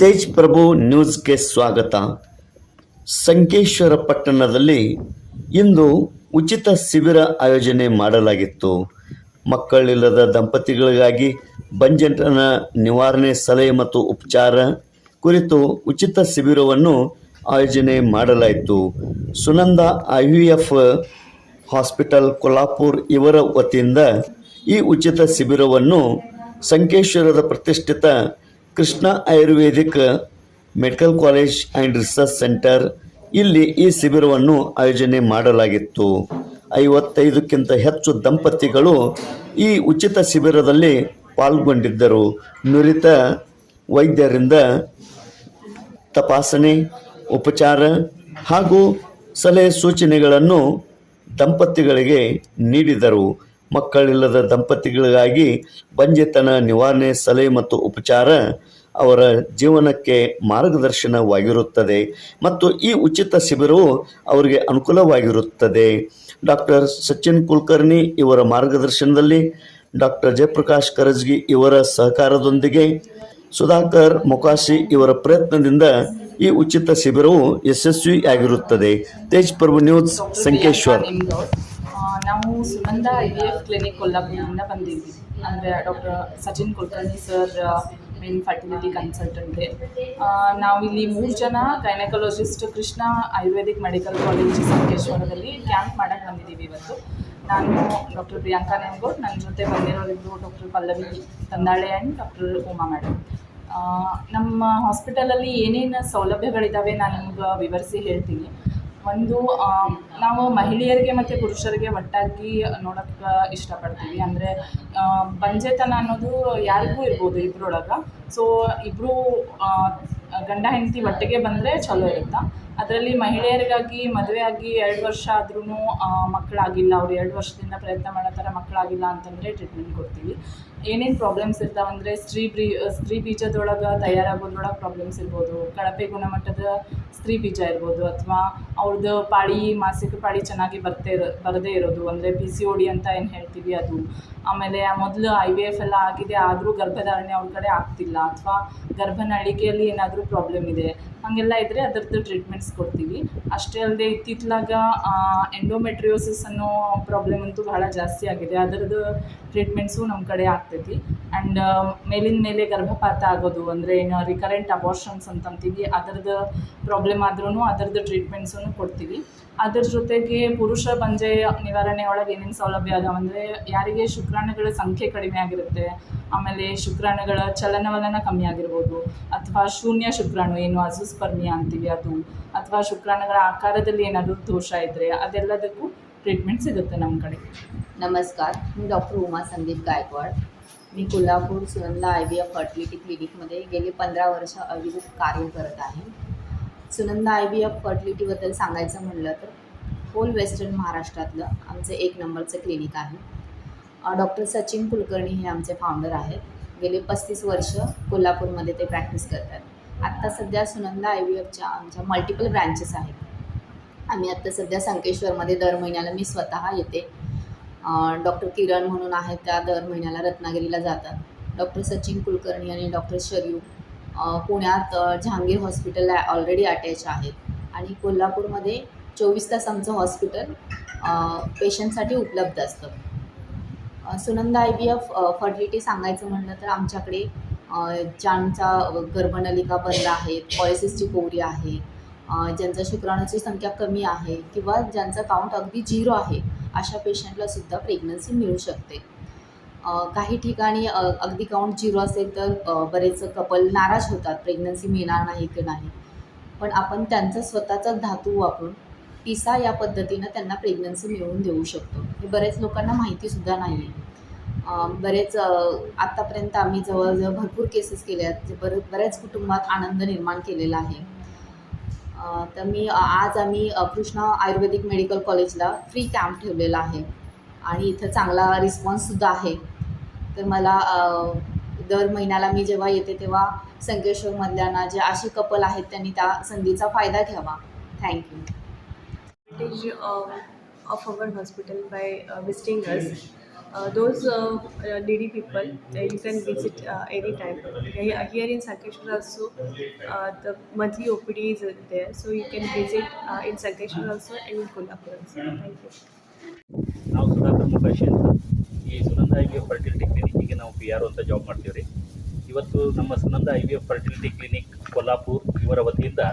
ತೇಜ್ ಪ್ರಭು ನ್ಯೂಸ್ಗೆ ಸ್ವಾಗತ. ಸಂಕೇಶ್ವರ ಪಟ್ಟಣದಲ್ಲಿ ಇಂದು ಉಚಿತ ಶಿಬಿರ ಆಯೋಜನೆ ಮಾಡಲಾಗಿತ್ತು. ಮಕ್ಕಳಿಲ್ಲದ ದಂಪತಿಗಳಿಗಾಗಿ ಬಂಜೆಟನ ನಿವಾರಣೆ ಸಲಹೆ ಮತ್ತು ಉಪಚಾರ ಕುರಿತು ಉಚಿತ ಶಿಬಿರವನ್ನು ಆಯೋಜನೆ ಮಾಡಲಾಯಿತು. Sunanda I V F hospital Kolhapur ಇವರ ವತಿಯಿಂದ ಈ ಉಚಿತ ಶಿಬಿರವನ್ನು ಸಂಕೇಶ್ವರದ ಪ್ರತಿಷ್ಠಿತ Krishna ayurvedic medical college and research centre ಇಲ್ಲಿ ಈ ಶಿಬಿರವನ್ನು ಆಯೋಜನೆ ಮಾಡಲಾಗಿತ್ತು. ಐವತ್ತೈದಕ್ಕಿಂತ ಹೆಚ್ಚು ದಂಪತಿಗಳು ಈ ಉಚಿತ ಶಿಬಿರದಲ್ಲಿ ಪಾಲ್ಗೊಂಡಿದ್ದರು. ನುರಿತ ವೈದ್ಯರಿಂದ ತಪಾಸಣೆ, ಉಪಚಾರ ಹಾಗೂ ಸಲಹೆ ಸೂಚನೆಗಳನ್ನು ದಂಪತಿಗಳಿಗೆ ನೀಡಿದರು. ಮಕ್ಕಳಿಲ್ಲದ ದಂಪತಿಗಳಿಗಾಗಿ ಬಂಜೆತನ, ನಿವಾರಣೆ, ಸಲಹೆ ಮತ್ತು ಉಪಚಾರ ಅವರ ಜೀವನಕ್ಕೆ ಮಾರ್ಗದರ್ಶನವಾಗಿರುತ್ತದೆ. ಮತ್ತು ಈ ಉಚಿತ ಶಿಬಿರವು ಅವರಿಗೆ ಅನುಕೂಲವಾಗಿರುತ್ತದೆ. ಡಾಕ್ಟರ್ ಸಚಿನ್ ಕುಲಕರ್ಣಿ ಇವರ ಮಾರ್ಗದರ್ಶನದಲ್ಲಿ ಡಾಕ್ಟರ್ ಜಯಪ್ರಕಾಶ್ ಕರಜ್ಗಿ ಇವರ ಸಹಕಾರದೊಂದಿಗೆ ಸುಧಾಕರ್ ಮೊಕಾಶಿ ಇವರ ಪ್ರಯತ್ನದಿಂದ ಈ ಉಚಿತ ಶಿಬಿರವು ಯಶಸ್ವಿಯಾಗಿರುತ್ತದೆ. ತೇಜ್ ಪ್ರಭು ನ್ಯೂಸ್, ಸಂಕೇಶ್ವರ್. ನಾವು Sugandha I V F clinic ಕೊಲ್ಲಾಪುರದಿಂದ ಬಂದಿದ್ವಿ. ಅಂದರೆ doctor Sachin Kulkarni sir main fertility consultant ನಾವಿಲ್ಲಿ ಮೂರು ಜನ gynaecologist Krishna ayurvedic medical college ಸಂಕೇಶ್ವರದಲ್ಲಿ camp ಮಾಡೋಕ್ಕೆ ಬಂದಿದ್ದೀವಿ ಇವತ್ತು. ನಾನು ಡಾಕ್ಟರ್ ಪ್ರಿಯಾಂಕಾ ನೆನ್ಗೋಡ್ ನನ್ನ ಜೊತೆ ಬಂದಿರೋರಿಬ್ಬರು doctor Pallavi Tandale and doctor Uma madam ನಮ್ಮ ಹಾಸ್ಪಿಟಲಲ್ಲಿ ಏನೇನು ಸೌಲಭ್ಯಗಳಿದ್ದಾವೆ ನಾನು ನಿಮ್ಗೆ ವಿವರಿಸಿ ಹೇಳ್ತೀನಿ. ಒಂದು ನಾವು ಮಹಿಳೆಯರಿಗೆ ಮತ್ತು ಪುರುಷರಿಗೆ ಒಟ್ಟಾಗಿ ನೋಡೋಕ್ಕೆ ಇಷ್ಟಪಡ್ತೀವಿ. ಅಂದರೆ ಬಂಜೆತನ ಅನ್ನೋದು ಯಾರಿಗೂ ಇರ್ಬೋದು ಇಬ್ಬರೊಳಗೆ ಸೊ ಇಬ್ಬರು ಗಂಡ, ಹೆಂಡತಿ ಒಟ್ಟಿಗೆ ಬಂದರೆ ಚಲೋ ಇರುತ್ತೆ? ಅದರಲ್ಲಿ ಮಹಿಳೆಯರಿಗಾಗಿ ಮದುವೆ ಆಗಿ ಎರಡು ವರ್ಷ ಆದ್ರೂ ಮಕ್ಕಳಾಗಿಲ್ಲ. ಅವ್ರು ಎರಡು ವರ್ಷದಿಂದ ಪ್ರಯತ್ನ ಮಾಡೋ ಥರ ಮಕ್ಕಳಾಗಿಲ್ಲ ಅಂತಂದರೆ ಟ್ರೀಟ್ಮೆಂಟ್ ಕೊಡ್ತೀವಿ. ಏನೇನು ಪ್ರಾಬ್ಲಮ್ಸ್ ಇರ್ತಾವಂದರೆ ಸ್ತ್ರೀ ಬ್ರೀ ಸ್ತ್ರೀ ಬೀಜದೊಳಗೆ ತಯಾರಾಗೋದ್ರೊಳಗೆ ಪ್ರಾಬ್ಲಮ್ಸ್ ಇರ್ಬೋದು. ಕಳಪೆ ಗುಣಮಟ್ಟದ ಸ್ತ್ರೀ ಬೀಜ ಇರ್ಬೋದು ಅಥವಾ ಅವ್ರದ್ದು ಪಾಳಿ, ಮಾಸಿಕ ಪಾಳಿ ಚೆನ್ನಾಗಿ ಬರ್ತೇ ಇರೋ ಬರದೇ ಇರೋದು. ಅಂದರೆ ಪಿ ಸಿ ಓಡಿ ಅಂತ ಏನು ಹೇಳ್ತೀವಿ ಅದು. ಆಮೇಲೆ ಮೊದಲು ಐ ವಿ ಎಫ್ ಎಲ್ಲ ಆಗಿದೆ, ಆದರೂ ಗರ್ಭಧಾರಣೆ ಅವ್ರ ಕಡೆ ಆಗ್ತಿಲ್ಲ. ಅಥವಾ ಗರ್ಭನಳಿಕೆಯಲ್ಲಿ ಏನಾದರೂ ಪ್ರಾಬ್ಲಮ್ ಇದೆ. ಹಾಗೆಲ್ಲ ಇದ್ದರೆ ಅದರದ್ದು ಟ್ರೀಟ್ಮೆಂಟ್ಸ್ ಕೊಡ್ತೀವಿ. ಅಷ್ಟೇ ಅಲ್ಲದೆ ಇತ್ತಿತ್ತಲಾಗ ಎಂಡೋಮೆಟ್ರಿಯೋಸಿಸ್ ಅನ್ನೋ ಪ್ರಾಬ್ಲಮ್ ಅಂತೂ ಬಹಳ ಜಾಸ್ತಿ ಆಗಿದೆ. ಅದರದ್ದು ಟ್ರೀಟ್ಮೆಂಟ್ಸು ನಮ್ಮ ಕಡೆ ಆಗ್ತೈತಿ. ಆ್ಯಂಡ್ um, ಮೇಲಿನ ಮೇಲೆ ಗರ್ಭಪಾತ ಆಗೋದು, ಅಂದರೆ ಏನು ರಿಕರೆಂಟ್ ಅಬಾರ್ಷನ್ಸ್ ಅಂತಂತೀವಿ ಅದರದ ಪ್ರಾಬ್ಲಮ್ ಆದ್ರೂ ಅದರದ ಟ್ರೀಟ್ಮೆಂಟ್ಸನ್ನು ಕೊಡ್ತೀವಿ. ಅದರ ಜೊತೆಗೆ ಪುರುಷ ಪಂಜೆ ನಿವಾರಣೆ ಒಳಗೆ ಏನೇನು ಸೌಲಭ್ಯ ಅದಾವ ಅಂದರೆ ಯಾರಿಗೆ ಶುಕ್ರಾಣುಗಳ ಸಂಖ್ಯೆ ಕಡಿಮೆ ಆಗಿರುತ್ತೆ, ಆಮೇಲೆ ಶುಕ್ರಾಣುಗಳ ಚಲನವಲನ ಕಮ್ಮಿ ಆಗಿರ್ಬೋದು, ಅಥವಾ ಶೂನ್ಯ ಶುಕ್ರಾಣು, ಏನು ಅಜುಸ್ಪರ್ಮಿಯ ಅಂತೀವಿ ಅದು, ಅಥವಾ ಶುಕ್ರಾಣುಗಳ ಆಕಾರದಲ್ಲಿ ಏನಾದರೂ ದೋಷ ಇದ್ದರೆ ಅದೆಲ್ಲದಕ್ಕೂ ಟ್ರೀಟ್ಮೆಂಟ್ ಸಿಗುತ್ತೆ ನಮ್ಮ ಕಡೆ. ನಮಸ್ಕಾರ doctor Uma Sandeep Gaikwad. Me Kolhapur Sunanda I V F fertility क्लिनिकमध्ये गेली पंधरा वर्ष अविरत कार्य करत आहे. सुनंदा आय बी एफ फर्टिलिटीबद्दल सांगायचं म्हणलं तर होल वेस्टर्न महाराष्ट्रातलं आमचं एक नंबरचं क्लिनिक आहे. डॉक्टर सचिन कुलकर्णी हे आमचे फाउंडर आहेत. गेले पस्तीस वर्ष कोल्हापूरमध्ये ते प्रॅक्टिस करतात. आत्ता सध्या सुनंदा आय बी एफच्या आमच्या मल्टिपल ब्रँचेस आहेत. आम्ही आत्ता सध्या संकेश्वरमध्ये दर महिन्याला मी स्वतः येते. डॉक्टर किरण म्हणून आहेत त्या दर महिन्याला रत्नागिरीला जातात. डॉक्टर सचिन कुलकर्णी आणि डॉक्टर शरयू पुण्यात अ, जहांगीर हॉस्पिटलला ऑलरेडी अटॅच आहेत. आणि कोल्हापूरमध्ये चोवीस तास आमचं हॉस्पिटल पेशंटसाठी उपलब्ध असतं. Sunanda I V F fertility सांगायचं म्हणलं तर आमच्याकडे ज्यांचा गर्भनलिका बंद आहे पॉलिसिसची कोवरी आहे ज्यांचा शुक्राणूची संख्या कमी आहे किंवा ज्यांचं काउंट अगदी झिरो आहे अशा पेशंटला सुद्धा प्रेग्नन्सी मिळू शकते. काही ठिकाणी अगदी काउंट झिरो असेल तर बरेच कपल नाराज होतात प्रेग्नन्सी मिळणार नाही की नाही. पण आपण त्यांचा स्वतःचा धातू वापरून पिसा या पद्धतीनं त्यांना प्रेग्नन्सी मिळवून देऊ शकतो. हे बरेच लोकांना माहितीसुद्धा नाही आहे बरेच आत्तापर्यंत आम्ही जवळजवळ भरपूर केसेस केल्या आहेत जे बरे बऱ्याच कुटुंबात आनंद निर्माण केलेला आहे. तर मी आज आम्ही कृष्णा आयुर्वेदिक मेडिकल कॉलेजला फ्री कॅम्प ठेवलेला आहे. आणि इथं चांगला रिस्पॉन्ससुद्धा आहे. तर मला दर महिन्याला मी जेव्हा येते तेव्हा संकेश्वरमधल्यांना जे अशी कपल आहेत त्यांनी त्या संधीचा फायदा घ्यावा. Thank you advantage uh, of our hospital by uh, visiting us. Uh, those uh, uh, needy people, uh, you can visit uh, anytime. Here in Sankeshwar also, uh, the monthly OPD is uh, there, so you can visit uh, in Sankeshwar also and in Kolhapur also. Thank you. ನಾವು ಸುಧಾಕರ್ ಮುಖಾಶಿ ಅಂತ ಈ Sunanda I V F fertility ಕ್ಲಿನಿಕ್ಕಿಗೆ ನಾವು P R ಅಂತ job ಮಾಡ್ತೀವಿ ರೀ ಇವತ್ತು ನಮ್ಮ Sunanda I V F fertility clinic Kolhapur ಇವರ ವತಿಯಿಂದ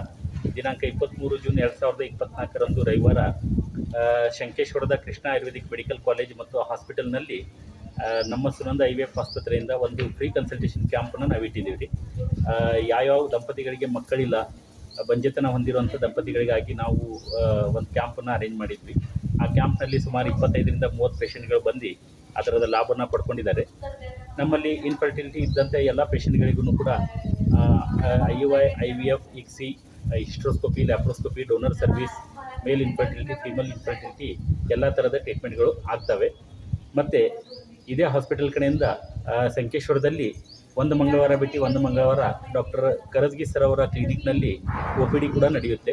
ದಿನಾಂಕ ಇಪ್ಪತ್ತ್ಮೂರು ಜೂನ್ ಎರಡು ಸಾವಿರದ ಇಪ್ಪತ್ತ್ನಾಲ್ಕರಂದು ರವಿವಾರ ಶಂಕೇಶ್ವರದ ಕೃಷ್ಣ ಆಯುರ್ವೇದಿಕ್ ಮೆಡಿಕಲ್ ಕಾಲೇಜ್ ಮತ್ತು ಹಾಸ್ಪಿಟಲ್ನಲ್ಲಿ ನಮ್ಮ ಸುನಂದ ಐ ವಿ ಎಫ್ ಆಸ್ಪತ್ರೆಯಿಂದ ಒಂದು ಫ್ರೀ ಕನ್ಸಲ್ಟೇಷನ್ ಕ್ಯಾಂಪನ್ನು ನಾವು ಇಟ್ಟಿದ್ದೀವಿ. ರೀ ಯಾವ್ಯಾವ ದಂಪತಿಗಳಿಗೆ ಮಕ್ಕಳಿಲ್ಲ, ಬಂಜೆತನ ಹೊಂದಿರುವಂಥ ದಂಪತಿಗಳಿಗಾಗಿ ನಾವು ಒಂದು ಕ್ಯಾಂಪನ್ನು ಅರೇಂಜ್ ಮಾಡಿದ್ವಿ. ಆ ಕ್ಯಾಂಪ್ನಲ್ಲಿ ಸುಮಾರು ಇಪ್ಪತ್ತೈದರಿಂದ ಮೂವತ್ತು ಪೇಷೆಂಟ್ಗಳು ಬಂದು ಅದರದ ಲಾಭನ ಪಡ್ಕೊಂಡಿದ್ದಾರೆ. ನಮ್ಮಲ್ಲಿ ಇನ್ಫರ್ಟಿಲಿಟಿ ಇದ್ದಂಥ ಎಲ್ಲ ಪೇಷೆಂಟ್ಗಳಿಗೂ ಕೂಡ I U I V, F ICSI hysteroscopy laparoscopy, donor service male infertility female infertility ಎಲ್ಲ ಥರದ ಟ್ರೀಟ್ಮೆಂಟ್ಗಳು ಆಗ್ತವೆ. ಮತ್ತು ಇದೇ ಹಾಸ್ಪಿಟಲ್ ಕಡೆಯಿಂದ ಸಂಕೇಶ್ವರದಲ್ಲಿ ಒಂದು ಮಂಗಳವಾರ ಬಿಟ್ಟು ಒಂದು ಮಂಗಳವಾರ ಡಾಕ್ಟರ್ ಕರಜ್ಗಿ ಸರ್ ಅವರ ಕ್ಲಿನಿಕ್ನಲ್ಲಿ ಒ ಪಿ ಡಿ ಕೂಡ ನಡೆಯುತ್ತೆ.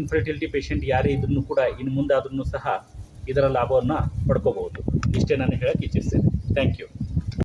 ಇನ್ಫರ್ಟಿಲಿಟಿ ಪೇಷಂಟ್ ಯಾರೇ ಇದ್ರೂ ಕೂಡ ಇನ್ನು ಮುಂದೆ ಆದ್ರೂ ಸಹ ಇದರ ಲಾಭವನ್ನು ಪಡ್ಕೋಬಹುದು. ಇಷ್ಟೇ ನಾನು ಹೇಳಕ್ಕೆ ಇಚ್ಛಿಸ್ತೇನೆ. Thank you